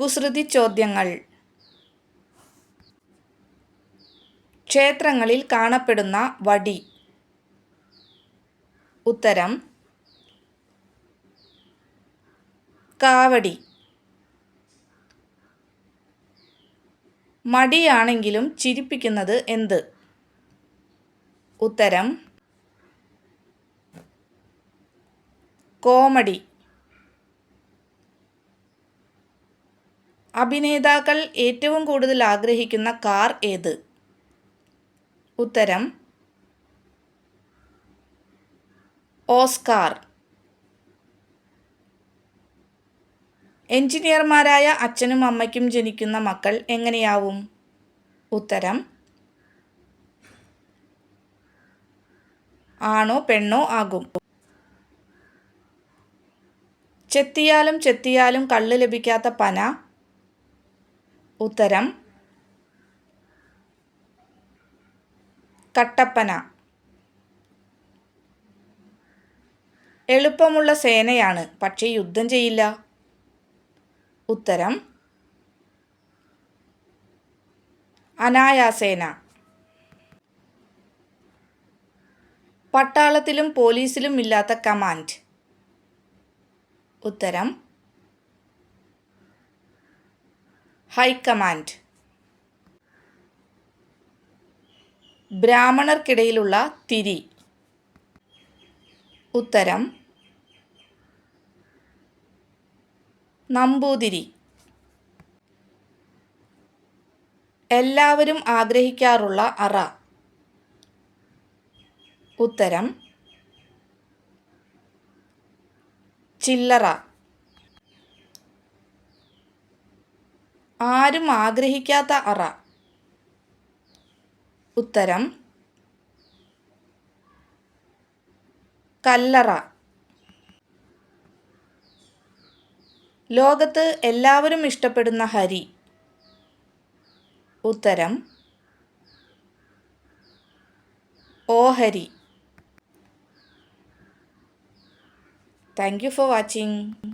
കുസൃതി ചോദ്യങ്ങൾ. ക്ഷേത്രങ്ങളിൽ കാണപ്പെടുന്ന വടി. ഉത്തരം. കാവടി. മടിയാണെങ്കിലും ചിരിപ്പിക്കുന്നത് എന്ത്? ഉത്തരം. കോമഡി. അഭിനേതാക്കൾ ഏറ്റവും കൂടുതൽ ആഗ്രഹിക്കുന്ന കാർ ഏത്? ഉത്തരം ഓസ്കാർ. എഞ്ചിനീയർമാരായ അച്ഛനും അമ്മയ്ക്കും ജനിക്കുന്ന മക്കൾ എങ്ങനെയാവും? ഉത്തരം ആണോ പെണ്ണോ ആകും. ചെത്തിയാലും ചെത്തിയാലും കള്ള് ലഭിക്കാത്ത പന ഉത്തരം കട്ടപ്പന. എളുപ്പമുള്ള സേനയാണ് പക്ഷേ യുദ്ധം ചെയ്യില്ല. ഉത്തരം അനായാസേന. പട്ടാളത്തിലും പോലീസിലും ഇല്ലാത്ത കമാൻഡ്. ഉത്തരം ഹൈക്കമാൻഡ്. ബ്രാഹ്മണർക്കിടയിലുള്ള തിരി. ഉത്തരം നമ്പൂതിരി. എല്ലാവരും ആഗ്രഹിക്കാറുള്ള അറ. ഉത്തരം ചില്ലറ. ആരും ആഗ്രഹിക്കാത്ത അറ. ഉത്തരം കല്ലറ. ലോകത്ത് എല്ലാവരും ഇഷ്ടപ്പെടുന്ന ഹരി. ഉത്തരം ഓഹരി താങ്ക് യു ഫോർ വാച്ചിങ്.